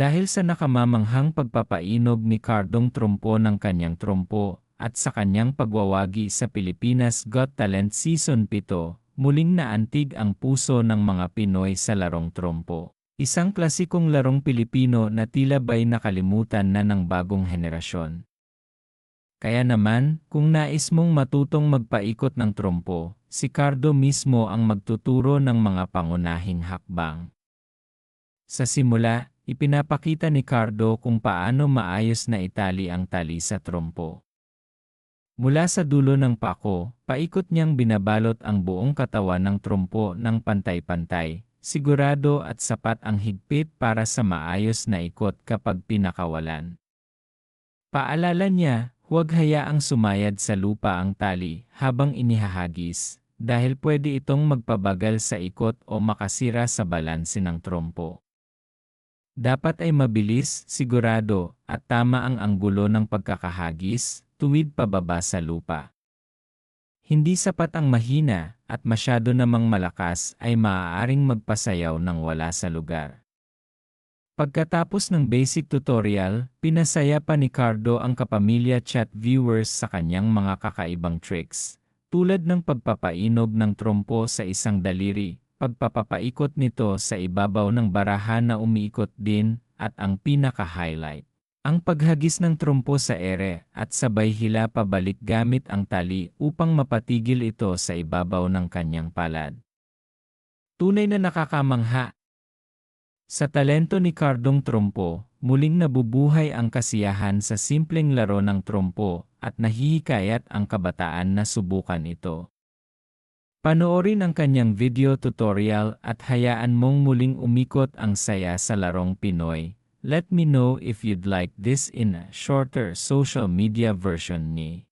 Dahil sa nakamamanghang pagpapainog ni Cardong trompo ng kanyang trompo at sa kanyang pagwawagi sa Pilipinas Got Talent Season 7, muling naantig ang puso ng mga Pinoy sa larong trompo. Isang klasikong larong Pilipino na tila ba'y nakalimutan na ng bagong henerasyon. Kaya naman, kung nais mong matutong magpaikot ng trompo, si Cardo mismo ang magtuturo ng mga pangunahing hakbang. Sa simula, ipinapakita ni Cardo kung paano maayos na itali ang tali sa trompo. Mula sa dulo ng pako, paikot niyang binabalot ang buong katawan ng trompo ng pantay-pantay, sigurado at sapat ang higpit para sa maayos na ikot kapag pinakawalan. Paalala niya, huwag hayaang sumayad sa lupa ang tali habang inihahagis, dahil pwede itong magpabagal sa ikot o makasira sa balanse ng trompo. Dapat ay mabilis, sigurado, at tama ang anggulo ng pagkakahagis, tuwid pababa sa lupa. Hindi sapat ang mahina, at masyado namang malakas ay maaaring magpasayaw ng wala sa lugar. Pagkatapos ng basic tutorial, pinasaya pa ni Cardo ang kapamilya chat viewers sa kanyang mga kakaibang tricks, tulad ng pagpapainog ng trompo sa isang daliri, pagpapapaikot nito sa ibabaw ng barahan na umiikot din, at ang pinaka-highlight. Ang paghagis ng trompo sa ere at sabay hila pabalik gamit ang tali upang mapatigil ito sa ibabaw ng kanyang palad. Tunay na nakakamangha. Sa talento ni Cardong Trompo, muling nabubuhay ang kasiyahan sa simpleng laro ng trompo at nahihikayat ang kabataan na subukan ito. Panoorin ang kanyang video tutorial at hayaan mong muling umikot ang saya sa larong Pinoy. Let me know if you'd like this in a shorter social media version ni